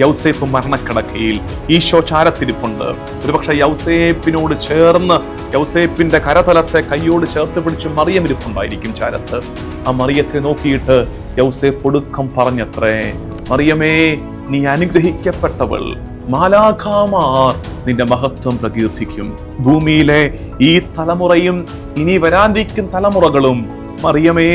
യൗസേപ്പ് മരണക്കിടക്കയിൽ ഈശോ ചാരത്തിരിപ്പുണ്ട്. ഒരുപക്ഷെ യൗസേപ്പിനോട് ചേർന്ന് യൗസേപ്പിന്റെ കരതലത്തെ കയ്യോട് ചേർത്ത് പിടിച്ച് മറിയം ഇരിപ്പുണ്ടായിരിക്കും ചാരത്ത്. ആ മറിയത്തെ നോക്കിയിട്ട് യൗസേപ്പ് ഒടുക്കം പറഞ്ഞത്രേ മറിയമേ നീ അനുഗ്രഹിക്കപ്പെട്ടവൾ. മാലാഖാമാർ നിന്റെ മഹത്വം പ്രകീർത്തിക്കും. ഭൂമിയിലെ ഈ തലമുറയും ഇനി വരാതിരിക്കും തലമുറകളും മറിയമേ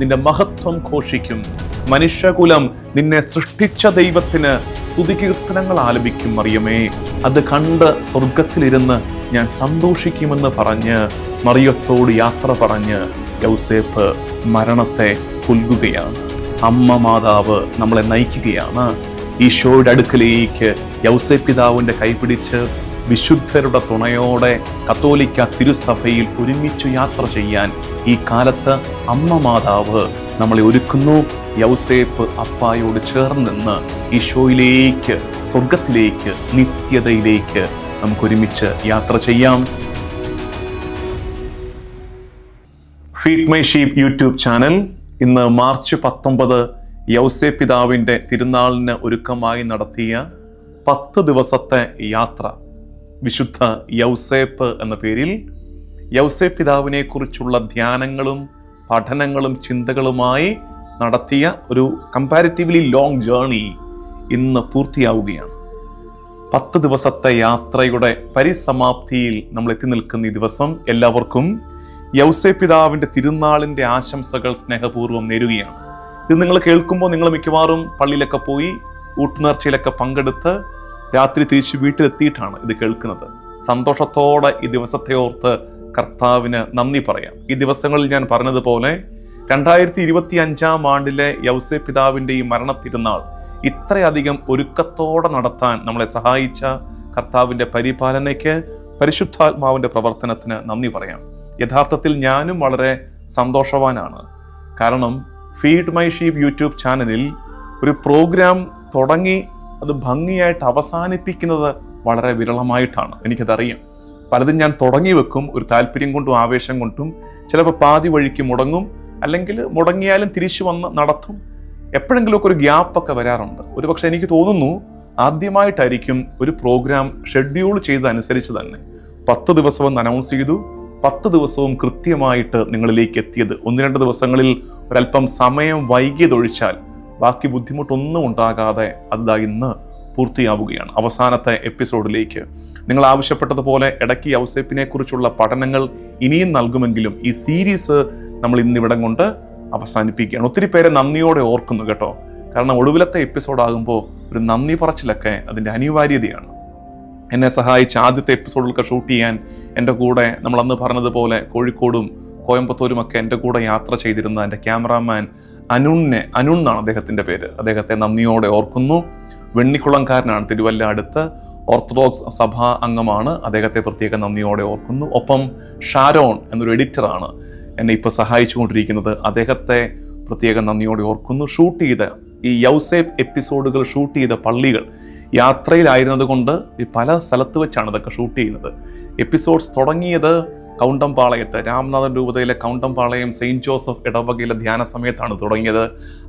നിന്റെ മഹത്വം ഘോഷിക്കും. മനുഷ്യകുലം നിന്നെ സൃഷ്ടിച്ച ദൈവത്തിന് സ്തുതികീർത്തനങ്ങൾ ആലപിക്കും മറിയമേ. അത് കണ്ട് സ്വർഗത്തിലിരുന്ന് ഞാൻ സന്തോഷിക്കുമെന്ന് പറഞ്ഞ് മറിയത്തോട് യാത്ര പറഞ്ഞ് യൗസേപ്പ് മരണത്തെ കൊല്ലുകയാണ്. അമ്മ മാതാവ് നമ്മളെ നയിക്കുകയാണ്. ഈശോയുടെ അടുക്കലേക്ക് യൗസേ പിതാവിന്റെ കൈപിടിച്ച് വിശുദ്ധരുടെ തുണയോടെ കത്തോലിക്ക തിരുസഭയിൽ ഒരുമിച്ച് യാത്ര ചെയ്യാൻ ഈ കാലത്ത് അമ്മ മാതാവ് നമ്മളെ ഒരുക്കുന്നു. യൗസേപ്പ് അപ്പായോട് ചേർന്ന് നിന്ന് ഈശോയിലേക്ക് സ്വർഗത്തിലേക്ക് നിത്യതയിലേക്ക് നമുക്ക് ഒരുമിച്ച് യാത്ര ചെയ്യാം. Feed my sheep YouTube channel. ഇന്ന് മാർച്ച് പത്തൊമ്പത് യൗസേ പിതാവിന്റെ തിരുനാളിന് ഒരുക്കമായി നടത്തിയ പത്ത് ദിവസത്തെ യാത്ര. വിശുദ്ധ യൗസേപ്പ് എന്ന പേരിൽ യൗസേ പിതാവിനെ കുറിച്ചുള്ള ധ്യാനങ്ങളും പഠനങ്ങളും ചിന്തകളുമായി നടത്തിയ ഒരു കമ്പാരിറ്റീവ്ലി ലോങ് ജേർണി ഇന്ന് പൂർത്തിയാവുകയാണ്. പത്ത് ദിവസത്തെ യാത്രയുടെ പരിസമാപ്തിയിൽ നമ്മൾ എത്തി നിൽക്കുന്ന ഈ ദിവസം എല്ലാവർക്കും യൗസേ പിതാവിന്റെ തിരുനാളിന്റെ ആശംസകൾ സ്നേഹപൂർവം നേരുകയാണ്. ഇത് നിങ്ങൾ കേൾക്കുമ്പോൾ നിങ്ങൾ മിക്കവാറും പള്ളിയിലൊക്കെ പോയി ഊട്ടുനേർച്ചയിലൊക്കെ പങ്കെടുത്ത് രാത്രി തിരിച്ച് വീട്ടിലെത്തിയിട്ടാണ് ഇത് കേൾക്കുന്നത്. സന്തോഷത്തോടെ ഈ ദിവസത്തെ ഓർത്ത് കർത്താവിന് നന്ദി പറയാം. ഈ ദിവസങ്ങളിൽ ഞാൻ പറഞ്ഞതുപോലെ രണ്ടായിരത്തി ഇരുപത്തി അഞ്ചാം ആണ്ടിലെ യൗസെ പിതാവിന്റെ ഈ മരണത്തിരുന്നാൾ ഇത്രയധികം ഒരുക്കത്തോടെ നടത്താൻ നമ്മളെ സഹായിച്ച കർത്താവിന്റെ പരിപാലനയ്ക്ക് പരിശുദ്ധാത്മാവിന്റെ പ്രവർത്തനത്തിന് നന്ദി പറയാം. യഥാർത്ഥത്തിൽ ഞാനും വളരെ സന്തോഷവാനാണ്. കാരണം ഫീഡ് മൈ ഷീപ്പ് യൂട്യൂബ് ചാനലിൽ ഒരു പ്രോഗ്രാം തുടങ്ങി അത് ഭംഗിയായിട്ട് അവസാനിപ്പിക്കുന്നത് വളരെ വിരളമായിട്ടാണ്. എനിക്കതറിയാം. പലതും ഞാൻ തുടങ്ങി വെക്കും. ഒരു താല്പര്യം കൊണ്ടും ആവേശം കൊണ്ടും ചിലപ്പോൾ പാതി വഴിക്ക് മുടങ്ങും. അല്ലെങ്കിൽ മുടങ്ങിയാലും തിരിച്ചു വന്ന് നടത്തും. എപ്പോഴെങ്കിലുമൊക്കെ ഒരു ഗ്യാപ്പൊക്കെ വരാറുണ്ട്. ഒരു പക്ഷെ എനിക്ക് തോന്നുന്നു ആദ്യമായിട്ടായിരിക്കും ഒരു പ്രോഗ്രാം ഷെഡ്യൂൾ ചെയ്തതനുസരിച്ച് തന്നെ പത്ത് ദിവസവും അനൗൺസ് ചെയ്തു. പത്ത് ദിവസവും കൃത്യമായിട്ട് നിങ്ങളിലേക്ക് എത്തിയത്. ഒന്ന് രണ്ട് ദിവസങ്ങളിൽ ഒരല്പം സമയം വൈകിയതൊഴിച്ചാൽ ബാക്കി ബുദ്ധിമുട്ടൊന്നും ഉണ്ടാകാതെ അതാ ഇന്ന് പൂർത്തിയാവുകയാണ്. അവസാനത്തെ എപ്പിസോഡിലേക്ക്. നിങ്ങൾ ആവശ്യപ്പെട്ടതുപോലെ ഇടയ്ക്ക് ഔസേപ്പിനെ കുറിച്ചുള്ള പഠനങ്ങൾ ഇനിയും നൽകുമെങ്കിലും ഈ സീരീസ് നമ്മൾ ഇന്നിവിടം കൊണ്ട് അവസാനിപ്പിക്കുകയാണ്. ഒത്തിരി പേരെ നന്ദിയോടെ ഓർക്കുന്നു കേട്ടോ. കാരണം ഒടുവിലത്തെ എപ്പിസോഡാകുമ്പോൾ ഒരു നന്ദി പറച്ചിലൊക്കെ അതിന്റെ അനിവാര്യതയാണ്. എന്നെ സഹായിച്ച ആദ്യത്തെ എപ്പിസോഡുകൾ ഷൂട്ട് ചെയ്യാൻ എന്റെ കൂടെ നമ്മൾ അന്ന് പറഞ്ഞതുപോലെ കോഴിക്കോടും കോയമ്പത്തൂരും ഒക്കെ എന്റെ കൂടെ യാത്ര ചെയ്തിരുന്ന എന്റെ ക്യാമറാമാൻ അനുണിനെ അനുൺ എന്നാണ് അദ്ദേഹത്തിന്റെ പേര്. അദ്ദേഹത്തെ നന്ദിയോടെ ഓർക്കുന്നു. വെണ്ണിക്കുളംകാരനാണ്. തിരുവല്ല അടുത്ത് ഓർത്തഡോക്സ് സഭാ അംഗമാണ്. അദ്ദേഹത്തെ പ്രത്യേക നന്ദിയോടെ ഓർക്കുന്നു. ഒപ്പം ഷാരോൺ എന്നൊരു എഡിറ്ററാണ് എന്നെ ഇപ്പോൾ സഹായിച്ചുകൊണ്ടിരിക്കുന്നത്. അദ്ദേഹത്തെ പ്രത്യേക നന്ദിയോടെ ഓർക്കുന്നു. ഷൂട്ട് ചെയ്ത ഈ യൗസേപ്പ് എപ്പിസോഡുകൾ ഷൂട്ട് ചെയ്ത പള്ളികൾ യാത്രയിലായിരുന്നത് കൊണ്ട് ഈ പല സ്ഥലത്ത് വെച്ചാണ് ഇതൊക്കെ ഷൂട്ട് ചെയ്യുന്നത്. എപ്പിസോഡ്സ് തുടങ്ങിയത് കൗണ്ടംപാളയത്ത് രാംനാഥൻ രൂപതയിലെ കൗണ്ടംപാളയം സെയിന്റ് ജോസഫ് ഇടവകയിലെ ധ്യാന സമയത്താണ് തുടങ്ങിയത്.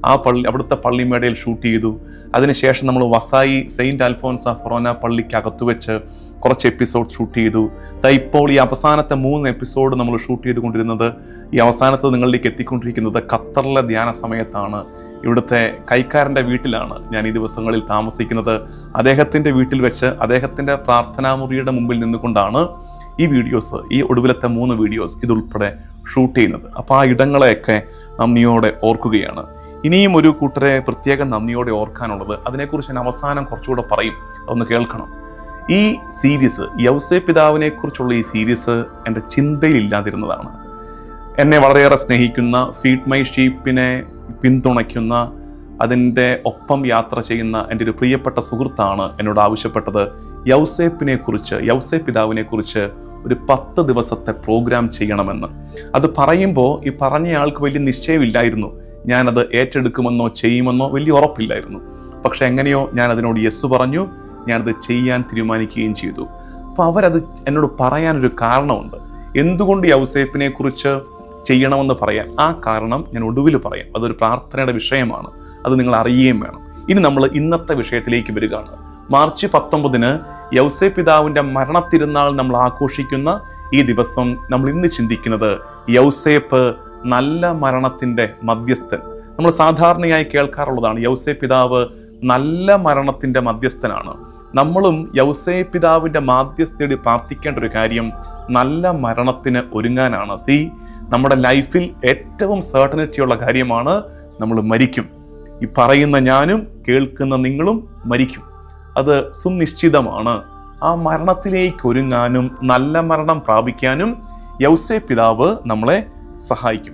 ആ പള്ളി അവിടുത്തെ പള്ളിമേടയിൽ ഷൂട്ട് ചെയ്തു. അതിനുശേഷം നമ്മൾ വസായി സെയിന്റ് അൽഫോൻസ ഫൊറോന പള്ളിക്കകത്ത് വെച്ച് കുറച്ച് എപ്പിസോഡ് ഷൂട്ട് ചെയ്തു. ഇപ്പോൾ ഈ അവസാനത്തെ മൂന്ന് എപ്പിസോഡ് നമ്മൾ ഷൂട്ട് ചെയ്തുകൊണ്ടിരുന്നത് ഈ അവസാനത്ത് നിങ്ങളിലേക്ക് എത്തിക്കൊണ്ടിരിക്കുന്നത് ഖത്തറിലെ ധ്യാന സമയത്താണ്. ഇവിടുത്തെ കൈക്കാരന്റെ വീട്ടിലാണ് ഞാൻ ഈ ദിവസങ്ങളിൽ താമസിക്കുന്നത്. അദ്ദേഹത്തിന്റെ വീട്ടിൽ വെച്ച് അദ്ദേഹത്തിന്റെ പ്രാർത്ഥനാമുറിയുടെ മുമ്പിൽ നിന്നുകൊണ്ടാണ് ഈ വീഡിയോസ് ഈ ഒടുവിലത്തെ മൂന്ന് വീഡിയോസ് ഇതുൾപ്പെടെ ഷൂട്ട് ചെയ്യുന്നത്. അപ്പോൾ ആ ഇടങ്ങളെയൊക്കെ നന്ദിയോടെ ഓർക്കുകയാണ്. ഇനിയും ഒരു കൂട്ടരെ പ്രത്യേകം നന്ദിയോടെ ഓർക്കാനുള്ളത് അതിനെക്കുറിച്ച് ഞാൻ അവസാനം കുറച്ചുകൂടെ പറയും. ഒന്ന് കേൾക്കണം. ഈ സീരീസ് യൗസേ പിതാവിനെ കുറിച്ചുള്ള ഈ സീരീസ് എന്റെ ചിന്തയിലില്ലാതിരുന്നതാണ് എന്നെ വളരെയേറെ സ്നേഹിക്കുന്ന ഫീഡ് മൈ ഷീപ്പിനെ പിന്തുണയ്ക്കുന്ന അതിന്റെ ഒപ്പം യാത്ര ചെയ്യുന്ന എന്റെ ഒരു പ്രിയപ്പെട്ട സുഹൃത്താണ് എന്നോട് ആവശ്യപ്പെട്ടത്. യൗസേപ്പിനെ കുറിച്ച് യൗസേ പിതാവിനെ കുറിച്ച് ഒരു പത്ത് ദിവസത്തെ പ്രോഗ്രാം ചെയ്യണമെന്ന്. അത് പറയുമ്പോൾ ഈ പറഞ്ഞയാൾക്ക് വലിയ നിശ്ചയമില്ലായിരുന്നു. ഞാനത് ഏറ്റെടുക്കുമെന്നോ ചെയ്യുമെന്നോ വലിയ ഉറപ്പില്ലായിരുന്നു. പക്ഷെ എങ്ങനെയോ ഞാൻ അതിനോട് യെസ് പറഞ്ഞു ഞാനത് ചെയ്യാൻ തീരുമാനിക്കുകയും ചെയ്തു. അപ്പോൾ അവരത് എന്നോട് പറയാനൊരു കാരണമുണ്ട്. എന്തുകൊണ്ട് യൗസേപ്പിനെ കുറിച്ച് ചെയ്യണമെന്ന് പറയാൻ? ആ കാരണം ഞാൻ ഒടുവിൽ പറയാം. അതൊരു പ്രാർത്ഥനയുടെ വിഷയമാണ്. അത് നിങ്ങൾ അറിയുകയും വേണം. ഇനി നമ്മൾ ഇന്നത്തെ വിഷയത്തിലേക്ക് വരികയാണ്. മാർച്ച് പത്തൊമ്പതിന് യൗസേ പിതാവിന്റെ മരണത്തിരുന്നാൾ നമ്മൾ ആഘോഷിക്കുന്ന ഈ ദിവസം നമ്മൾ ഇന്ന് ചിന്തിക്കുന്നത് യൗസേപ്പ് നല്ല മരണത്തിന്റെ മധ്യസ്ഥൻ. നമ്മൾ സാധാരണയായി കേൾക്കാറുള്ളതാണ് യൗസേ പിതാവ് നല്ല മരണത്തിന്റെ മധ്യസ്ഥനാണ്. നമ്മളും യൗസേ പിതാവിന്റെ മാധ്യസ്ഥയോട് പ്രാർത്ഥിക്കേണ്ട ഒരു കാര്യം നല്ല മരണത്തിന് ഒരുങ്ങാനാണ്. സി നമ്മുടെ ലൈഫിൽ ഏറ്റവും സേർട്ടനിറ്റിയുള്ള കാര്യമാണ് നമ്മൾ മരിക്കും. ഈ പറയുന്ന ഞാനും കേൾക്കുന്ന നിങ്ങളും മരിക്കും. അത് സുനിശ്ചിതമാണ്. ആ മരണത്തിലേക്ക് ഒരുങ്ങാനും നല്ല മരണം പ്രാപിക്കാനും യൗസേ പിതാവ് നമ്മളെ സഹായിക്കും.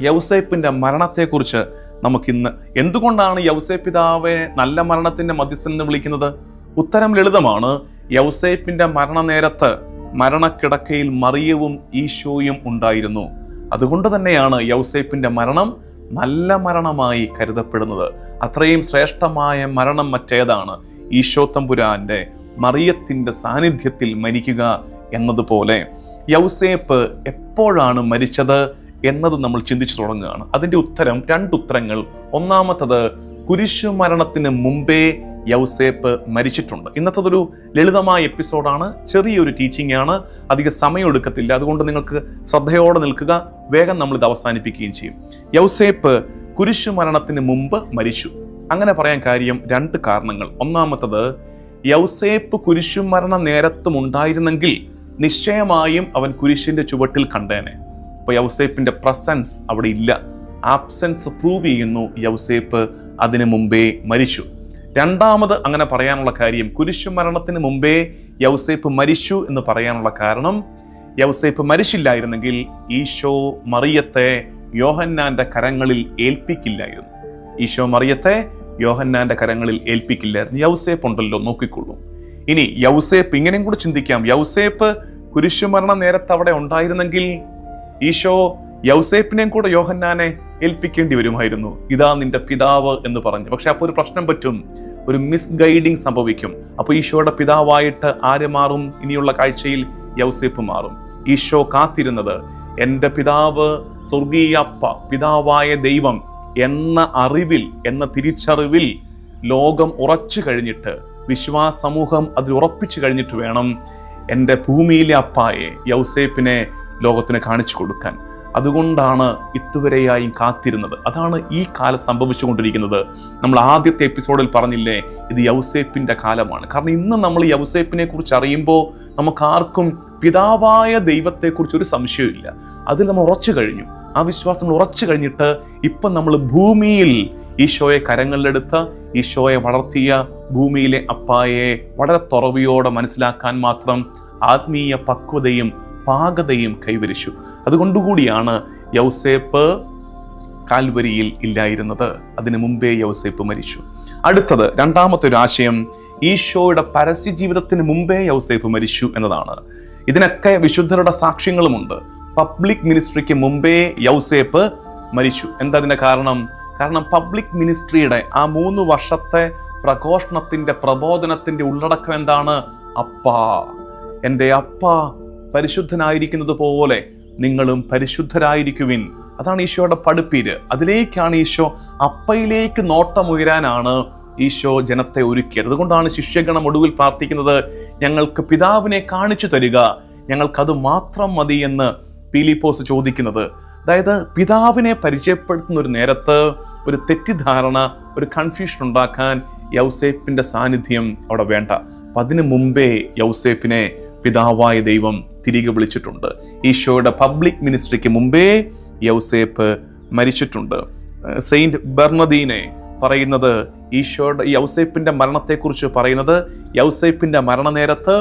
യൗസേപ്പിന്റെ മരണത്തെക്കുറിച്ച് നമുക്കിന്ന് എന്തുകൊണ്ടാണ് യൗസേ പിതാവെ നല്ല മരണത്തിന്റെ മധ്യസ്ഥൻ എന്ന് വിളിക്കുന്നത്? ഉത്തരം ലളിതമാണ്. യൗസേപ്പിന്റെ മരണനേരത്ത് മരണക്കിടക്കയിൽ മറിയവും ഈശോയും ഉണ്ടായിരുന്നു. അതുകൊണ്ട് തന്നെയാണ് യൗസേപ്പിന്റെ മരണം നല്ല മരണമായി കരുതപ്പെടുന്നത്. അത്രയും ശ്രേഷ്ഠമായ മരണം മറ്റേതാണ്? ഈശോ തമ്പുരാന്റെ മറിയത്തിന്റെ സാന്നിധ്യത്തിൽ മരിക്കുക എന്നതുപോലെ. യൗസേപ്പ് എപ്പോഴാണ് മരിച്ചത് എന്നത് നമ്മൾ ചിന്തിച്ചു തുടങ്ങുകയാണ്. അതിന്റെ ഉത്തരം രണ്ട് ഉത്തരങ്ങൾ. ഒന്നാമത്തത് കുരിശു മരണത്തിന് മുമ്പേ യൗസേപ്പ് മരിച്ചിട്ടുണ്ട്. ഇന്നത്തതൊരു ലളിതമായ എപ്പിസോഡാണ്. ചെറിയൊരു ടീച്ചിങ് ആണ്. അധികം സമയം എടുക്കത്തില്ല അതുകൊണ്ട് നിങ്ങൾക്ക് ശ്രദ്ധയോടെ നിൽക്കുക. വേഗം നമ്മൾ ഇത് അവസാനിപ്പിക്കുകയും ചെയ്യും. യൗസേപ്പ് കുരിശു മരണത്തിന് മുമ്പ് മരിച്ചു. അങ്ങനെ പറയാൻ കാര്യം രണ്ട് കാരണങ്ങൾ. ഒന്നാമത്തത് യൗസേപ്പ് കുരിശു മരണ നേരത്തും ഉണ്ടായിരുന്നെങ്കിൽ നിശ്ചയമായും അവൻ കുരിശിന്റെ ചുവട്ടിൽ കണ്ടേനെ. അപ്പൊ യൗസേപ്പിന്റെ പ്രസൻസ് അവിടെ ഇല്ല. ആബ്സെൻസ് പ്രൂവ് ചെയ്യുന്നു യൗസേപ്പ് അതിനു മുമ്പേ മരിച്ചു. രണ്ടാമത് അങ്ങനെ പറയാനുള്ള കാര്യം കുരിശു മരണത്തിന് മുമ്പേ യൗസേപ്പ് മരിച്ചു എന്ന് പറയാനുള്ള കാരണം യൗസേപ്പ് മരിച്ചില്ലായിരുന്നെങ്കിൽ ഈശോ മറിയത്തെ യോഹന്നാന്റെ കരങ്ങളിൽ ഏൽപ്പിക്കില്ലായിരുന്നു. ഈശോ മറിയത്തെ യോഹന്നാന്റെ കരങ്ങളിൽ ഏൽപ്പിക്കില്ലായിരുന്നു. യൗസേപ്പ് ഉണ്ടല്ലോ നോക്കിക്കൊള്ളൂ ഇനി യൗസേപ്പ് ഇങ്ങനെയും കൂടെ ചിന്തിക്കാം. യൗസേപ്പ് കുരിശുമരണ നേരത്തെ അവിടെ ഉണ്ടായിരുന്നെങ്കിൽ ഈശോ യൗസേപ്പിനെയും കൂടെ യോഹന്നാനെ ഏൽപ്പിക്കേണ്ടി വരുമായിരുന്നു. ഇതാ നിന്റെ പിതാവ് എന്ന് പറഞ്ഞു. പക്ഷെ അപ്പോൾ ഒരു പ്രശ്നം പറ്റും. ഒരു മിസ് ഗൈഡിങ് സംഭവിക്കും. അപ്പോൾ ഈശോയുടെ പിതാവായിട്ട് ആരെ മാറും? ഇനിയുള്ള കാഴ്ചയിൽ യൗസേപ്പ് മാറും. ഈശോ കാത്തിരുന്നത് എന്റെ പിതാവ് സ്വർഗീയ അപ്പ പിതാവായ ദൈവം എന്ന അറിവിൽ എന്ന തിരിച്ചറിവിൽ ലോകം ഉറച്ചു കഴിഞ്ഞിട്ട് വിശ്വാസ സമൂഹം അതിൽ ഉറപ്പിച്ചു കഴിഞ്ഞിട്ട് വേണം എന്റെ ഭൂമിയിലെ അപ്പായെ യൗസേപ്പിനെ ലോകത്തിന് കാണിച്ചു കൊടുക്കാൻ. അതുകൊണ്ടാണ് ഇതുവരെയായും കാത്തിരുന്നത്. അതാണ് ഈ കാലം സംഭവിച്ചുകൊണ്ടിരിക്കുന്നത്. നമ്മൾ ആദ്യത്തെ എപ്പിസോഡിൽ പറഞ്ഞില്ലേ ഇത് യൗസേപ്പിന്റെ കാലമാണ്. കാരണം ഇന്ന് നമ്മൾ യൗസേപ്പിനെ കുറിച്ച് അറിയുമ്പോൾ നമുക്ക് ആർക്കും പിതാവായ ദൈവത്തെക്കുറിച്ച് ഒരു സംശയമില്ല അതിൽ നമ്മൾ ഉറച്ചു കഴിഞ്ഞു. ആ വിശ്വാസം നമ്മൾ ഉറച്ചു കഴിഞ്ഞിട്ട് ഇപ്പം നമ്മൾ ഭൂമിയിൽ ഈശോയെ കരങ്ങളിലെടുത്ത് ഈശോയെ വളർത്തിയ ഭൂമിയിലെ അപ്പായെ വളരെ തുറവിയോടെ മനസ്സിലാക്കാൻ മാത്രം ആത്മീയ പക്വതയും പാകതയും കൈവരിച്ചു. അതുകൊണ്ടുകൂടിയാണ് യൗസേപ്പ് കാൽവരിയിൽ ഇല്ലായിരുന്നത്. അതിനു മുമ്പേ യൗസേപ്പ് മരിച്ചു. അടുത്തത് രണ്ടാമത്തെ ഒരു ആശയം ഈശോയുടെ പരസ്യ ജീവിതത്തിന് മുമ്പേ യൗസേപ്പ് മരിച്ചു എന്നതാണ്. ഇതിനൊക്കെ വിശുദ്ധരുടെ സാക്ഷ്യങ്ങളുമുണ്ട്. പബ്ലിക് മിനിസ്ട്രിക്ക് മുമ്പേ യൗസേപ്പ് മരിച്ചു. എന്താ കാരണം? കാരണം പബ്ലിക് മിനിസ്ട്രിയുടെ ആ മൂന്ന് വർഷത്തെ പ്രഘോഷണത്തിന്റെ പ്രബോധനത്തിന്റെ ഉള്ളടക്കം എന്താണ്? അപ്പ. എന്റെ അപ്പ. പരിശുദ്ധനായിരിക്കുന്നത് പോലെ നിങ്ങളും പരിശുദ്ധരായിരിക്കുവിൻ. അതാണ് ഈശോയുടെ പഠിപ്പീര്. അതിലേക്കാണ് ഈശോ അപ്പയിലേക്ക് നോട്ടമുയരാനാണ് ഈശോ ജനത്തെ ഒരുക്കിയത്. അതുകൊണ്ടാണ് ശിഷ്യഗണം ഒടുവിൽ പ്രാർത്ഥിക്കുന്നത് ഞങ്ങൾക്ക് പിതാവിനെ കാണിച്ചു തരിക. ഞങ്ങൾക്കത് മാത്രം മതി എന്ന് പീലിപ്പോസ് ചോദിക്കുന്നത്. അതായത് പിതാവിനെ പരിചയപ്പെടുത്തുന്ന ഒരു നേരത്ത് ഒരു തെറ്റിദ്ധാരണ ഒരു കൺഫ്യൂഷൻ ഉണ്ടാക്കാൻ യൗസേപ്പിന്റെ സാന്നിധ്യം അവിടെ വേണ്ട. അപ്പം അതിനു മുമ്പേ യൗസേപ്പിനെ പിതാവായ ദൈവം തിരികെ വിളിച്ചിട്ടുണ്ട്. ഈശോയുടെ പബ്ലിക് മിനിസ്ട്രിക്ക് മുമ്പേ യൗസേപ്പ് മരിച്ചിട്ടുണ്ട്. സെയിന്റ് ബെർണദീനെ പറയുന്നത് ഈശോയുടെ യൗസേപ്പിന്റെ മരണത്തെക്കുറിച്ച് പറയുന്നത് യൗസേപ്പിന്റെ മരണനേരത്ത്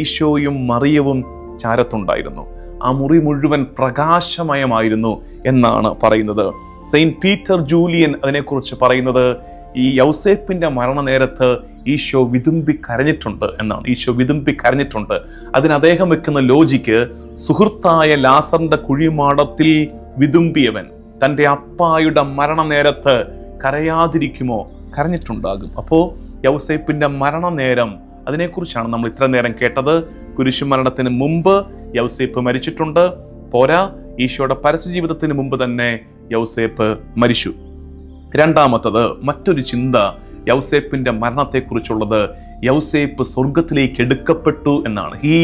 ഈശോയും മറിയവും ചാരത്തുണ്ടായിരുന്നു. ആ മുറി മുഴുവൻ പ്രകാശമയമായിരുന്നു എന്നാണ് പറയുന്നത്. സെയിന്റ് പീറ്റർ ജൂലിയൻ അതിനെക്കുറിച്ച് പറയുന്നത് ഈ യൗസേപ്പിന്റെ മരണനേരത്ത് ഈശോ വിതുമ്പി കരഞ്ഞിട്ടുണ്ട് എന്നാണ്. ഈശോ വിതുമ്പി കരഞ്ഞിട്ടുണ്ട് അതിന് അദ്ദേഹം വെക്കുന്ന ലോജിക്ക് സുഹൃത്തായ ലാസറിന്റെ കുഴിമാടത്തിൽ വിതുമ്പിയവൻ തന്റെ അപ്പായുടെ മരണനേരത്ത് കരയാതിരിക്കുമോ? കരഞ്ഞിട്ടുണ്ടാകും. അപ്പോൾ യൗസേപ്പിന്റെ മരണനേരം അതിനെക്കുറിച്ചാണ് നമ്മൾ ഇത്ര നേരം കേട്ടത്. കുരിശുമരണത്തിന് മുമ്പ് യൗസേപ്പ് മരിച്ചിട്ടുണ്ട്. പോരാ ഈശോയുടെ പരസ്യ ജീവിതത്തിന് മുമ്പ് തന്നെ യൗസേപ്പ് മരിച്ചു. രണ്ടാമത്തത് മറ്റൊരു ചിന്ത യൗസേപ്പിന്റെ മരണത്തെക്കുറിച്ചുള്ളത് യൗസേപ്പ് സ്വർഗത്തിലേക്ക് എടുക്കപ്പെട്ടു എന്നാണ്. He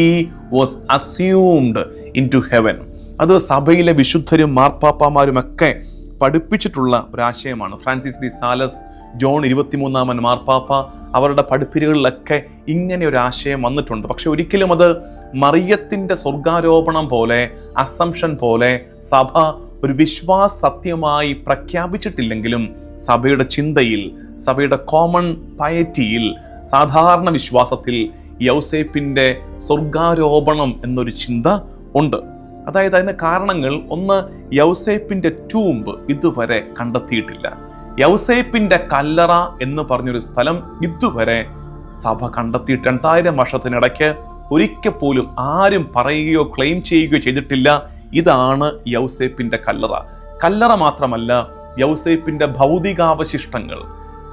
was assumed into heaven അത് സഭയിലെ വിശുദ്ധരും മാർപ്പാപ്പാമാരുമൊക്കെ പഠിപ്പിച്ചിട്ടുള്ള ഒരാശയമാണ് ഫ്രാൻസിസ് ഡി സാലസ് ജോൺ ഇരുപത്തിമൂന്നാമൻ മാർപ്പാപ്പ അവരുടെ പഠിപ്പിരികളിലൊക്കെ ഇങ്ങനെ ഒരു ആശയം വന്നിട്ടുണ്ട്. പക്ഷെ ഒരിക്കലും അത് മറിയത്തിന്റെ സ്വർഗാരോപണം പോലെ അസംഷൻ പോലെ സഭ ഒരു വിശ്വാസ സത്യമായി പ്രഖ്യാപിച്ചിട്ടില്ലെങ്കിലും സഭയുടെ ചിന്തയിൽ സഭയുടെ കോമൺ പയറ്റിയിൽ സാധാരണ വിശ്വാസത്തിൽ യൗസേപ്പിന്റെ സ്വർഗാരോപണം എന്നൊരു ചിന്ത ഉണ്ട്. അതായത് അതിന് കാരണങ്ങൾ ഒന്ന് യൗസേപ്പിന്റെ ടൂമ്പ് ഇതുവരെ കണ്ടെത്തിയിട്ടില്ല. യൗസേപ്പിന്റെ കല്ലറ എന്ന് പറഞ്ഞൊരു സ്ഥലം ഇതുവരെ സഭ കണ്ടെത്തിയിട്ട് രണ്ടായിരം വർഷത്തിനിടയ്ക്ക് ഒരിക്കൽ പോലും ആരും പറയുകയോ ക്ലെയിം ചെയ്യുകയോ ചെയ്തിട്ടില്ല. ഇതാണ് യൗസേപ്പിന്റെ കല്ലറ. കല്ലറ മാത്രമല്ല യൗസേപ്പിന്റെ ഭൗതികാവശിഷ്ടങ്ങൾ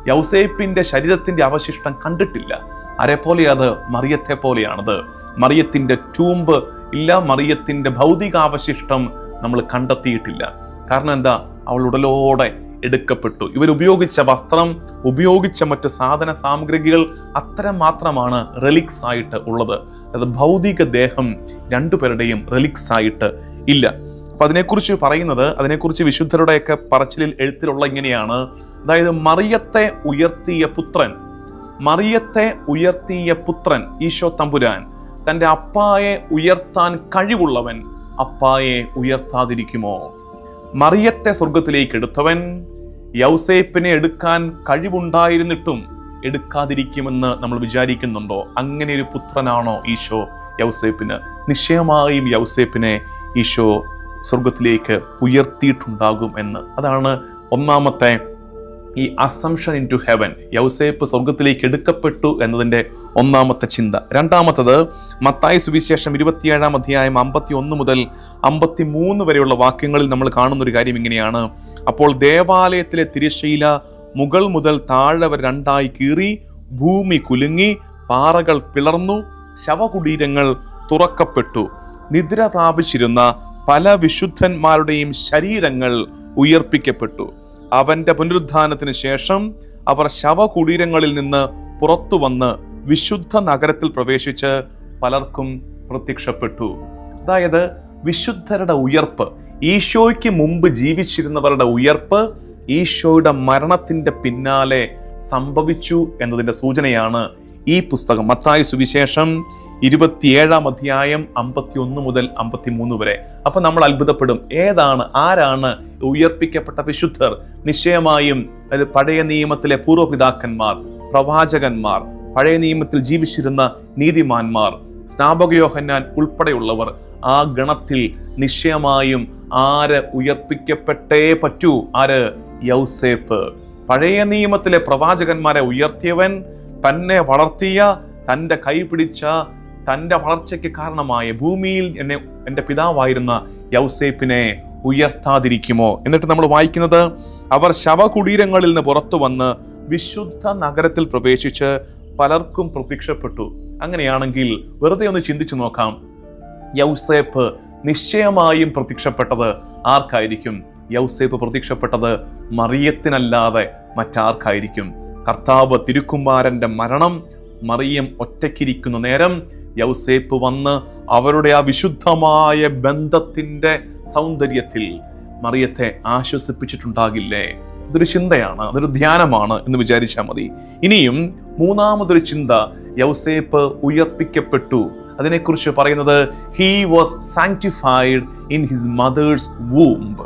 യൗസേപ്പിന്റെ ശരീരത്തിന്റെ അവശിഷ്ടം കണ്ടിട്ടില്ല. ആരെപ്പോലെ അത്? മറിയത്തെ പോലെയാണത്. മറിയത്തിന്റെ ടൂമ്പ് ഇല്ല മറിയത്തിന്റെ ഭൗതികാവശിഷ്ടം നമ്മൾ കണ്ടെത്തിയിട്ടില്ല. കാരണം എന്താ? അവൾ ഉടലോടെ എടുക്കപ്പെട്ടു. ഇവരുപയോഗിച്ച വസ്ത്രം ഉപയോഗിച്ച മറ്റ് സാധന സാമഗ്രികൾ അത്തരം മാത്രമാണ് റെലിക്സ് ആയിട്ട് ഉള്ളത്. അത് ഭൗതിക ദേഹം രണ്ടുപേരുടെയും റെലിക്സ് ആയിട്ട് ഇല്ല. അപ്പൊ അതിനെക്കുറിച്ച് പറയുന്നത് അതിനെക്കുറിച്ച് വിശുദ്ധരുടെയൊക്കെ പറച്ചിലിൽ എഴുത്തിലുള്ള ഇങ്ങനെയാണ്. അതായത് മറിയത്തെ ഉയർത്തിയ പുത്രൻ മറിയത്തെ ഉയർത്തിയ പുത്രൻ ഈശോ തമ്പുരാൻ തന്റെ അപ്പായെ ഉയർത്താൻ കഴിവുള്ളവൻ അപ്പായെ ഉയർത്താതിരിക്കുമോ? മറിയത്തെ സ്വർഗത്തിലേക്ക് എടുത്തവൻ യൗസേപ്പിനെ എടുക്കാൻ കഴിവുണ്ടായിരുന്നിട്ടും എടുക്കാതിരിക്കുമെന്ന് നമ്മൾ വിചാരിക്കുന്നുണ്ടോ? അങ്ങനെ ഒരു പുത്രനാണോ ഈശോ യൗസേപ്പിന്? നിശ്ചയമായും യൗസേപ്പിനെ ഈശോ സ്വർഗത്തിലേക്ക് ഉയർത്തിയിട്ടുണ്ടാകും എന്ന്. അതാണ് ഒന്നാമത്തെ ഈ അസംഷൻ ഇൻ ടു ഹെവൻ യൗസേപ്പ് സ്വർഗത്തിലേക്ക് എടുക്കപ്പെട്ടു എന്നതിന്റെ ഒന്നാമത്തെ ചിന്ത. രണ്ടാമത്തത് മത്തായ സുവിശേഷം ഇരുപത്തിയേഴാം അധ്യായം അമ്പത്തി ഒന്ന് മുതൽ അമ്പത്തി മൂന്ന് വരെയുള്ള വാക്യങ്ങളിൽ നമ്മൾ കാണുന്ന ഒരു കാര്യം ഇങ്ങനെയാണ്. അപ്പോൾ ദേവാലയത്തിലെ തിരശ്ശീല മുകൾ മുതൽ താഴെ രണ്ടായി കീറി ഭൂമി കുലുങ്ങി പാറകൾ പിളർന്നു ശവകുടീരങ്ങൾ തുറക്കപ്പെട്ടു. നിദ്ര പ്രാപിച്ചിരുന്ന പല വിശുദ്ധന്മാരുടെയും ശരീരങ്ങൾ ഉയർപ്പിക്കപ്പെട്ടു. അവന്റെ പുനരുദ്ധാനത്തിന് ശേഷം അവർ ശവകുടീരങ്ങളിൽ നിന്ന് പുറത്തു വന്ന് വിശുദ്ധ നഗരത്തിൽ പ്രവേശിച്ച് പലർക്കും പ്രത്യക്ഷപ്പെട്ടു. അതായത് വിശുദ്ധരുടെ ഉയർപ്പ് ഈശോയ്ക്ക് മുമ്പ് ജീവിച്ചിരുന്നവരുടെ ഉയർപ്പ് ഈശോയുടെ മരണത്തിന്റെ പിന്നാലെ സംഭവിച്ചു എന്നതിന്റെ സൂചനയാണ് ഈ പുസ്തകം. മത്തായ സുവിശേഷം ഇരുപത്തിയേഴാം അധ്യായം അമ്പത്തി ഒന്ന് മുതൽ അമ്പത്തി മൂന്ന് വരെ. അപ്പൊ നമ്മൾ അത്ഭുതപ്പെടും. ഏതാണ് ആരാണ് ഉയർപ്പിക്കപ്പെട്ട വിശുദ്ധർ? നിശ്ചയമായും അത് പഴയ നിയമത്തിലെ പൂർവപിതാക്കന്മാർ പ്രവാചകന്മാർ പഴയ നിയമത്തിൽ ജീവിച്ചിരുന്ന നീതിമാന്മാർ സ്നാപകയോഹന്നാൻ ഉൾപ്പെടെയുള്ളവർ ആ ഗണത്തിൽ നിശ്ചയമായും ആര് ഉയർപ്പിക്കപ്പെട്ടേ പറ്റൂ? ആര്? യൗസേപ്പ്. പഴയ നിയമത്തിലെ പ്രവാചകന്മാരെ ഉയർത്തിയവൻ തന്നെ വളർത്തിയ തന്റെ കൈ പിടിച്ച തന്റെ വളർച്ചയ്ക്ക് കാരണമായ ഭൂമിയിൽ എന്നെ എന്റെ പിതാവായിരുന്ന യൗസേപ്പിനെ ഉയർത്താതിരിക്കുമോ? എന്നിട്ട് നമ്മൾ വായിക്കുന്നത് അവർ ശവകുടീരങ്ങളിൽ നിന്ന് പുറത്തു വന്ന് വിശുദ്ധ നഗരത്തിൽ പ്രവേശിച്ച് പലർക്കും പ്രത്യക്ഷപ്പെട്ടു. അങ്ങനെയാണെങ്കിൽ വെറുതെ ഒന്ന് ചിന്തിച്ചു നോക്കാം. യൗസേപ്പ് നിശ്ചയമായും പ്രത്യക്ഷപ്പെട്ടത് ആർക്കായിരിക്കും? യൗസേപ്പ് പ്രത്യക്ഷപ്പെട്ടത് മറിയത്തിനല്ലാതെ മറ്റാർക്കായിരിക്കും? കർത്താവ് തിരുക്കുമാരന്റെ മരണം മറിയം ഒറ്റയ്ക്കിരിക്കുന്ന നേരം യൗസേപ്പ് വന്ന് അവരുടെ ആ വിശുദ്ധമായ ബന്ധത്തിന്റെ സൗന്ദര്യത്തിൽ മറിയത്തെ ആശ്വസിപ്പിച്ചിട്ടുണ്ടാകില്ലേ? ഇതൊരു ചിന്തയാണ് അതൊരു ധ്യാനമാണ് എന്ന് വിചാരിച്ചാൽ മതി. ഇനിയും മൂന്നാമതൊരു ചിന്ത യൗസേപ്പ് ഉയർപ്പിക്കപ്പെട്ടു. അതിനെക്കുറിച്ച് പറയുന്നത് he was sanctified in his mother's womb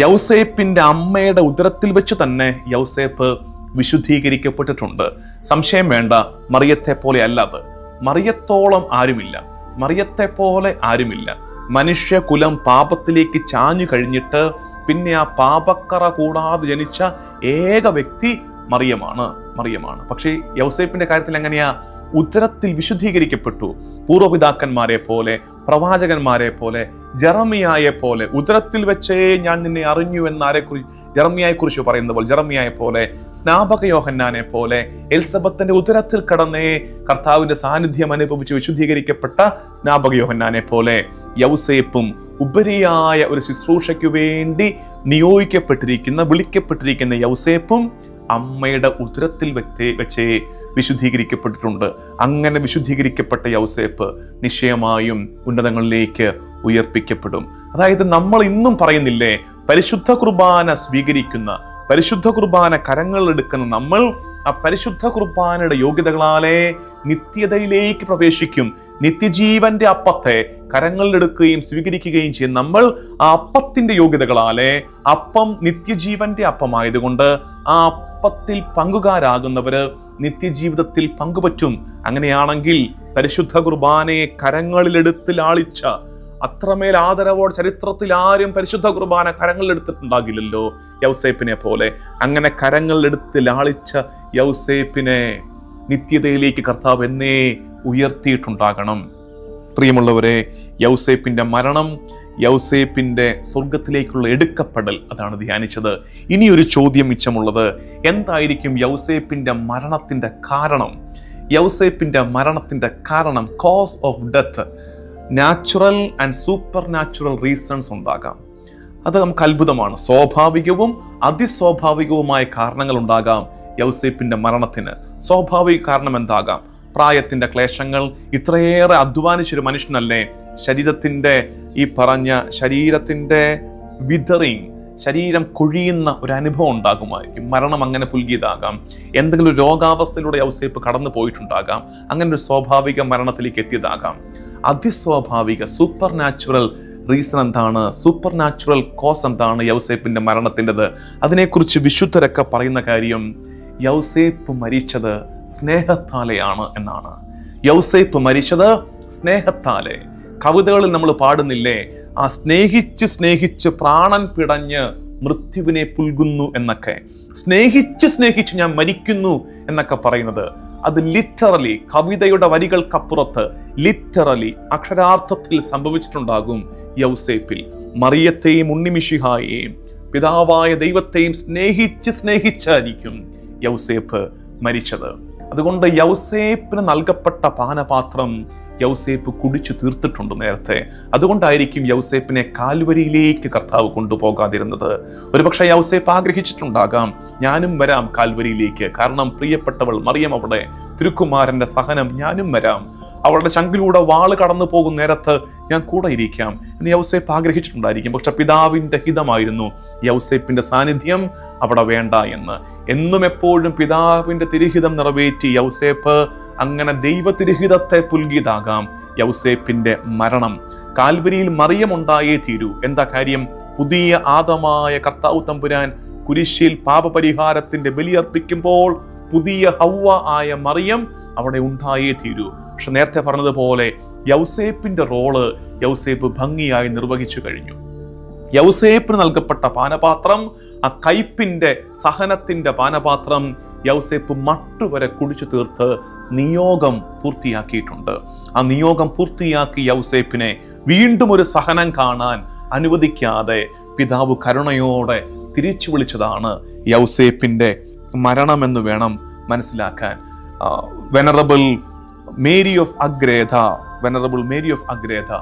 യൗസേപ്പിന്റെ അമ്മയുടെ ഉദരത്തിൽ വെച്ച് തന്നെ യൗസേപ്പ് വിശുദ്ധീകരിക്കപ്പെട്ടിട്ടുണ്ട്. സംശയം വേണ്ട മറിയത്തെ പോലെ അല്ലാതെ മറിയത്തോളം ആരുമില്ല. മറിയത്തെ പോലെ ആരുമില്ല. മനുഷ്യകുലം പാപത്തിലേക്ക് ചാഞ്ഞു കഴിഞ്ഞിട്ട് പിന്നെ ആ പാപക്കറ കൂടാതെ ജനിച്ച ഏക വ്യക്തി മറിയമാണ് മറിയമാണ്. പക്ഷേ യൗസേപ്പിന്റെ കാര്യത്തിൽ എങ്ങനെയാ ഉത്തരത്തിൽ വിശുദ്ധീകരിക്കപ്പെട്ടു. പൂർവപിതാക്കന്മാരെ പോലെ പ്രവാചകന്മാരെ പോലെ ജറമിയായെ പോലെ ഉദരത്തിൽ വെച്ചേ ഞാൻ നിന്നെ അറിഞ്ഞു എന്നാരെ കുറി ജറമിയായെ കുറിച്ച് പറയുന്ന പോലെ ജറമിയായെ പോലെ സ്നാപക യോഹന്നാനെ പോലെ എൽസബത്തിന്റെ ഉദരത്തിൽ കടന്നേ കർത്താവിന്റെ സാന്നിധ്യം അനുഭവിച്ച് വിശുദ്ധീകരിക്കപ്പെട്ട സ്നാപക യോഹന്നാനെ പോലെ യൗസേപ്പും ഉപരിയായ ഒരു ശുശ്രൂഷയ്ക്ക് വേണ്ടി നിയോഗിക്കപ്പെട്ടിരിക്കുന്ന വിളിക്കപ്പെട്ടിരിക്കുന്ന യൗസേപ്പും അമ്മയുടെ ഉദരത്തിൽ വെച്ചേ വെച്ചേ വിശുദ്ധീകരിക്കപ്പെട്ടിട്ടുണ്ട്. അങ്ങനെ വിശുദ്ധീകരിക്കപ്പെട്ട യൗസേപ്പ് നിശ്ചയമായും ഉന്നതങ്ങളിലേക്ക് ഉയർപ്പിക്കപ്പെടും. അതായത് നമ്മൾ ഇന്നും പറയുന്നില്ലേ പരിശുദ്ധ കുർബാന സ്വീകരിക്കുന്ന പരിശുദ്ധ കുർബാന കരങ്ങളെടുക്കുന്ന നമ്മൾ ആ പരിശുദ്ധ കുർബാനയുടെ യോഗ്യതകളാലെ നിത്യതയിലേക്ക് പ്രവേശിക്കും. നിത്യജീവന്റെ അപ്പത്തെ കരങ്ങളിലെടുക്കുകയും സ്വീകരിക്കുകയും ചെയ്യും നമ്മൾ ആ അപ്പത്തിന്റെ യോഗ്യതകളാലെ അപ്പം നിത്യജീവന്റെ അപ്പമായതുകൊണ്ട് ആ അപ്പത്തിൽ പങ്കുകാരാകുന്നവര് നിത്യജീവിതത്തിൽ പങ്കുപറ്റും. അങ്ങനെയാണെങ്കിൽ പരിശുദ്ധ കുർബാനയെ കരങ്ങളിലെടുത്ത് ലാളിച്ച അത്രമേൽ ആദരവോട് ചരിത്രത്തിൽ ആരും പരിശുദ്ധ കുർബാന കരങ്ങളിലെടുത്തിട്ടുണ്ടാകില്ലല്ലോ യൗസേപ്പിനെ പോലെ. അങ്ങനെ കരങ്ങളിലെടുത്ത് ലാളിച്ച യൗസേപ്പിനെ നിത്യതയിലേക്ക് കർത്താവ് എന്നേ ഉയർത്തിയിട്ടുണ്ടാകണം. പ്രിയമുള്ളവരെ യൗസേപ്പിന്റെ മരണം യൗസേപ്പിന്റെ സ്വർഗത്തിലേക്കുള്ള എടുക്കപ്പെടൽ അതാണ് ധ്യാനിച്ചത്. ഇനിയൊരു ചോദ്യം മിച്ചമുള്ളത് എന്തായിരിക്കും യൗസേപ്പിന്റെ മരണത്തിന്റെ കാരണം? യൗസേപ്പിന്റെ മരണത്തിന്റെ കാരണം cause of death natural and supernatural reasons ഉണ്ടാകാം. അത് നമുക്ക് അത്ഭുതമാണ്. സ്വാഭാവികവും അതിസ്വാഭാവികവുമായ കാരണങ്ങൾ ഉണ്ടാകാം യൗസേപ്പിന്റെ മരണത്തിന്. സ്വാഭാവിക കാരണം എന്താകാം? പ്രായത്തിന്റെ ക്ലേശങ്ങൾ ഇത്രയേറെ അധ്വാനിച്ചൊരു മനുഷ്യനല്ലേ? ശരീരത്തിന്റെ ഈ പറഞ്ഞ ശരീരത്തിന്റെ വിതറിങ് ശരീരം കൊഴിയുന്ന ഒരു അനുഭവം ഉണ്ടാകുമായിരിക്കും. മരണം അങ്ങനെ പുൽകിയതാകാം. എന്തെങ്കിലും രോഗാവസ്ഥയിലൂടെ യൗസേപ്പ് കടന്നു പോയിട്ടുണ്ടാകാം അങ്ങനെ ഒരു സ്വാഭാവിക മരണത്തിലേക്ക് എത്തിയതാകാം. അതിസ്വാഭാവിക സൂപ്പർ നാച്ചുറൽ റീസൺ എന്താണ്? സൂപ്പർ നാച്ചുറൽ കോസ് എന്താണ് യൗസേപ്പിന്റെ മരണത്തിന്റെത്? അതിനെക്കുറിച്ച് വിശുദ്ധരൊക്കെ പറയുന്ന കാര്യം യൗസേപ്പ് മരിച്ചത് സ്നേഹത്താലെയാണ് എന്നാണ്. യൗസേപ്പ് മരിച്ചത് സ്നേഹത്താലെ. കവിതകളിൽ നമ്മൾ പാടുന്നില്ലേ? ആ സ്നേഹിച്ച് സ്നേഹിച്ച് പ്രാണൻ പിടഞ്ഞ് മൃത്യുവിനെ പുൽകുന്നു എന്നൊക്കെ. സ്നേഹിച്ച് സ്നേഹിച്ച് ഞാൻ മരിക്കുന്നു എന്നൊക്കെ പറയുന്നത്. അത് ലിറ്ററലി കവിതയുടെ വരികൾക്കപ്പുറത്ത് ലിറ്ററലി അക്ഷരാർത്ഥത്തിൽ സംഭവിച്ചിട്ടുണ്ടാകും യൗസേപ്പിൽ. മറിയത്തെയും ഉണ്ണിമിഷിഹായെയും പിതാവായ ദൈവത്തെയും സ്നേഹിച്ച് സ്നേഹിച്ചായിരിക്കും യൗസേപ്പ് മരിച്ചത്. അതുകൊണ്ട് യൗസേപ്പിന് നൽകപ്പെട്ട പാനപാത്രം യൗസേപ്പ് കുടിച്ചു തീർത്തിട്ടുണ്ട് നേരത്തെ. അതുകൊണ്ടായിരിക്കും യൗസേപ്പിനെ കാൽവരിയിലേക്ക് കർത്താവ് കൊണ്ടുപോകാതിരുന്നത്. ഒരുപക്ഷെ യൗസേപ്പ് ആഗ്രഹിച്ചിട്ടുണ്ടാകാം ഞാനും വരാം കാൽവരിയിലേക്ക്. കാരണം പ്രിയപ്പെട്ടവൾ മറിയം അവിടെ തിരുക്കുമാരന്റെ സഹനം ഞാനും വരാം. അവളുടെ ചങ്കിലൂടെ വാൾ കടന്നു പോകും നേരത്ത് ഞാൻ കൂടെ ഇരിക്കാം. എന്ന് യൗസേപ്പ് ആഗ്രഹിച്ചിട്ടുണ്ടായിരിക്കും. പക്ഷെ പിതാവിന്റെ ഹിതമായിരുന്നു യൗസേപ്പിന്റെ സാന്നിധ്യം അവിടെ വേണ്ട എന്ന്. എന്നും എപ്പോഴും പിതാവിന്റെ തിരുഹിതം നിറവേറ്റി യൗസേപ്പ് അങ്ങനെ ദൈവ തിരുഹിതത്തെ പുൽകിയതാകാം യൗസേപ്പിന്റെ മരണം. കാൽവരിയിൽ മറിയമുണ്ടായേ തീരൂ. എന്താ കാര്യം? പുതിയ ആദമായ കർത്താവ് തമ്പുരാൻ കുരിശിൽ പാപപരിഹാരത്തിന്റെ ബലിയർപ്പിക്കുമ്പോൾ പുതിയ ഹൗവ ആയ മറിയം അവിടെ ഉണ്ടായേ തീരൂ. പക്ഷെ നേരത്തെ പറഞ്ഞതുപോലെ യൗസേപ്പിന്റെ റോൾ യൗസേപ്പ് ഭംഗിയായി നിർവഹിച്ചു കഴിഞ്ഞു. യൗസേപ്പിന് നൽകപ്പെട്ട പാനപാത്രം ആ കയ്പിന്റെ സഹനത്തിന്റെ പാനപാത്രം യൗസേപ്പ് മട്ടുവരെ കുടിച്ചു തീർത്ത് നിയോഗം പൂർത്തിയാക്കിയിട്ടുണ്ട്. ആ നിയോഗം പൂർത്തിയാക്കി യൗസേപ്പിനെ വീണ്ടും ഒരു സഹനം കാണാൻ അനുവദിക്കാതെ പിതാവ് കരുണയോടെ തിരിച്ചു വിളിച്ചതാണ് യൗസേപ്പിന്റെ മരണമെന്ന് വേണം മനസ്സിലാക്കാൻ. Venerable Mary of Agreda venerable Mary of Agreda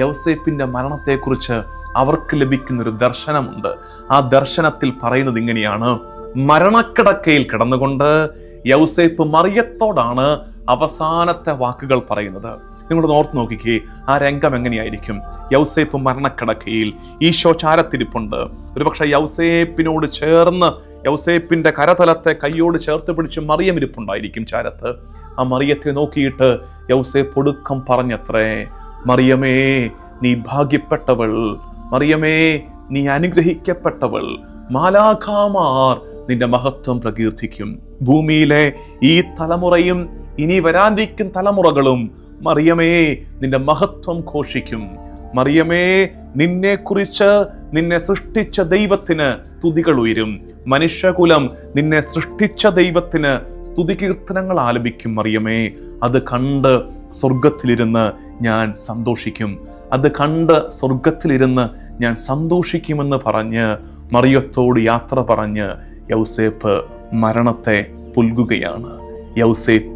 യൗസേപ്പിന്റെ മരണത്തെക്കുറിച്ച് അവർക്ക് ലഭിക്കുന്ന ഒരു ദർശനമുണ്ട്. ആ ദർശനത്തിൽ പറയുന്നത് ഇങ്ങനെയാണ്. മരണക്കിടക്കയിൽ കിടന്നുകൊണ്ട് യൗസേപ്പ് മറിയത്തോടാണ് അവസാനത്തെ വാക്കുകൾ പറയുന്നത്. നിങ്ങൾ ഓർത്ത് നോക്കിക്കേ ആ രംഗം എങ്ങനെയായിരിക്കും? യൗസേപ്പ് മരണക്കിടക്കയിൽ ഈശോ ചാരത്തിരിപ്പുണ്ട്. ഒരുപക്ഷെ യൗസേപ്പിനോട് ചേർന്ന് യൗസേപ്പിന്റെ കരതലത്തെ കൈയോട് ചേർത്ത് പിടിച്ച് മറിയം ഇരിപ്പുണ്ടായിരിക്കും ചാരത്ത്. ആ മറിയത്തെ നോക്കിയിട്ട് യൗസേപ്പ് ഒടുക്കം പറഞ്ഞത്രേ മറിയമേ നീ ഭാഗ്യപ്പെട്ടവൾ. മറിയമേ നീ അനുഗ്രഹിക്കപ്പെട്ടവൾ. മാലാഖാമാർ നിന്റെ മഹത്വം പ്രകീർത്തിക്കും. ഭൂമിയിലെ ഈ തലമുറയും ഇനി വരാനിരിക്കും തലമുറകളും മറിയമേ നിന്റെ മഹത്വം ഘോഷിക്കും. മറിയമേ നിന്നെ കുറിച്ച് നിന്നെ സൃഷ്ടിച്ച ദൈവത്തിന് സ്തുതികൾ ഉയരും. മനുഷ്യകുലം നിന്നെ സൃഷ്ടിച്ച ദൈവത്തിന് സ്തുതി കീർത്തനങ്ങൾ ആലപിക്കും മറിയമേ. അത് കണ്ട് സ്വർഗത്തിലിരുന്ന് ഞാൻ സന്തോഷിക്കും. അത് കണ്ട് സ്വർഗത്തിലിരുന്ന് ഞാൻ സന്തോഷിക്കുമെന്ന് പറഞ്ഞ് മറിയത്തോട് യാത്ര പറഞ്ഞ് യൗസേപ്പ് മരണത്തെ പുൽകുകയാണ്. യൗസേപ്പ്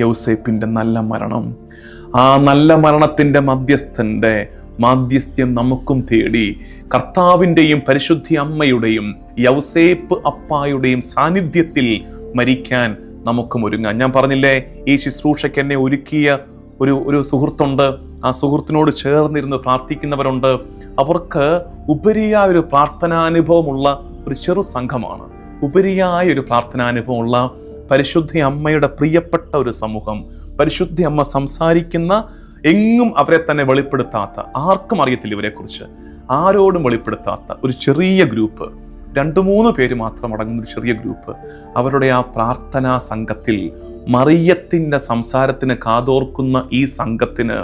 യൗസേപ്പിന്റെ നല്ല മരണം. ആ നല്ല മരണത്തിന്റെ മധ്യസ്ഥന്റെ മാധ്യസ്ഥ്യം നമുക്കും തേടി കർത്താവിന്റെയും പരിശുദ്ധി അമ്മയുടെയും യൗസേപ്പ് അപ്പായുടെയും സാന്നിധ്യത്തിൽ മരിക്കാൻ നമുക്കും ഒരുങ്ങാം. ഞാൻ പറഞ്ഞില്ലേ ഈ ശുശ്രൂഷയ്ക്ക് എന്നെ ഒരുക്കിയ ഒരു ഒരു സുഹൃത്തുണ്ട്. ആ സുഹൃത്തിനോട് ചേർന്നിരുന്ന് പ്രാർത്ഥിക്കുന്നവരുണ്ട്. അവർക്ക് ഉപരിയായ ഒരു പ്രാർത്ഥനാനുഭവമുള്ള ഒരു ചെറു സംഘമാണ്. ഉപരിയായ ഒരു പ്രാർത്ഥനാനുഭവമുള്ള പരിശുദ്ധ അമ്മയുടെ പ്രിയപ്പെട്ട ഒരു സമൂഹം. പരിശുദ്ധ അമ്മ സംസാരിക്കുന്ന എങ്ങും അവരെ തന്നെ വെളിപ്പെടുത്താത്ത ആർക്കും അറിയത്തില്ല ഇവരെക്കുറിച്ച്. ആരോടും വെളിപ്പെടുത്താത്ത ഒരു ചെറിയ ഗ്രൂപ്പ്. രണ്ട് മൂന്ന് പേര് മാത്രം അടങ്ങുന്ന ഒരു ചെറിയ ഗ്രൂപ്പ്. അവരുടെ ആ പ്രാർത്ഥനാ സംഘത്തിൽ മറിയത്തിന്റെ സംസാരത്തിന് കാതോർക്കുന്ന ഈ സംഘത്തിന്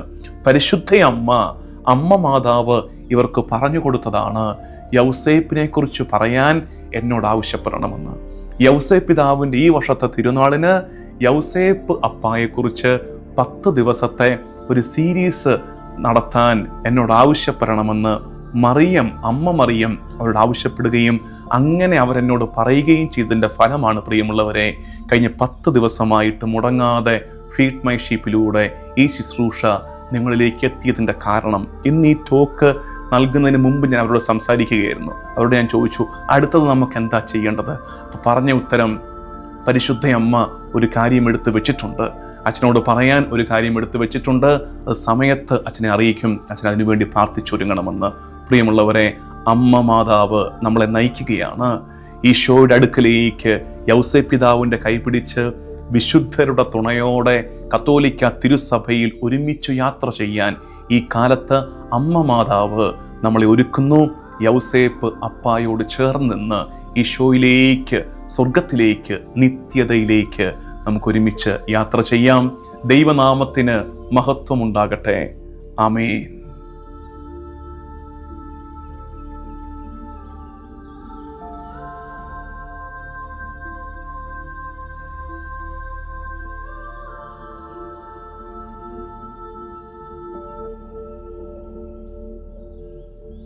പരിശുദ്ധ അമ്മ അമ്മ മാതാവ് ഇവർക്ക് പറഞ്ഞു കൊടുത്തതാണ് യൗസേപ്പിനെ കുറിച്ച് പറയാൻ എന്നോട് ആവശ്യപ്പെടണമെന്ന്. യൗസേപ്പ് പിതാവിന്റെ ഈ വർഷത്തെ തിരുനാളിന് യൗസേപ്പ് അപ്പായെക്കുറിച്ച് പത്ത് ദിവസത്തെ ഒരു സീരീസ് നടത്താൻ എന്നോട് ആവശ്യപ്പെടണമെന്ന് മറിയം അമ്മ മറിയം അവരോട് ആവശ്യപ്പെടുകയും അങ്ങനെ അവരെന്നോട് പറയുകയും ചെയ്തതിന്റെ ഫലമാണ് പ്രിയമുള്ളവരെ കഴിഞ്ഞ പത്ത് ദിവസമായിട്ട് മുടങ്ങാതെ ഫീഡ് മൈ ഷീപ്പിലൂടെ ഈ ശുശ്രൂഷ നിങ്ങളിലേക്ക് എത്തിയതിന്റെ കാരണം. ഇന്ന് ഈ ടോക്ക് നൽകുന്നതിന് മുമ്പ് ഞാൻ അവരോട് സംസാരിക്കുകയായിരുന്നു. അവരോട് ഞാൻ ചോദിച്ചു അടുത്തത് നമുക്ക് എന്താ ചെയ്യേണ്ടത്? അപ്പോൾ പറഞ്ഞ ഉത്തരം പരിശുദ്ധ അമ്മ ഒരു കാര്യം എടുത്തു വെച്ചിട്ടുണ്ട്. അച്ഛനോട് പറയാൻ ഒരു കാര്യം എടുത്തു വെച്ചിട്ടുണ്ട്. അത് സമയത്ത് അച്ഛനെ അറിയിക്കും. അച്ഛൻ അതിനുവേണ്ടി പ്രാർത്ഥിച്ചൊരുങ്ങണമെന്ന്. പ്രിയമുള്ളവരെ അമ്മ മാതാവ് നമ്മളെ നയിക്കുകയാണ്. ഈശോയുടെ അടുക്കലേക്ക് യൗസെ പിതാവിന്റെ കൈപിടിച്ച് വിശുദ്ധരുടെ തുണയോടെ കത്തോലിക്ക തിരുസഭയിൽ ഒരുമിച്ച് യാത്ര ചെയ്യാൻ ഈ കാലത്ത് അമ്മ മാതാവ് നമ്മളെ ഒരുക്കുന്നു. യൗസേപ്പ് അപ്പായോട് ചേർന്ന് നിന്ന് ഈശോയിലേക്ക് സ്വർഗത്തിലേക്ക് നിത്യതയിലേക്ക് നമുക്കൊരുമിച്ച് യാത്ര ചെയ്യാം. ദൈവനാമത്തിന് മഹത്വമുണ്ടാകട്ടെ. ആമേൻ.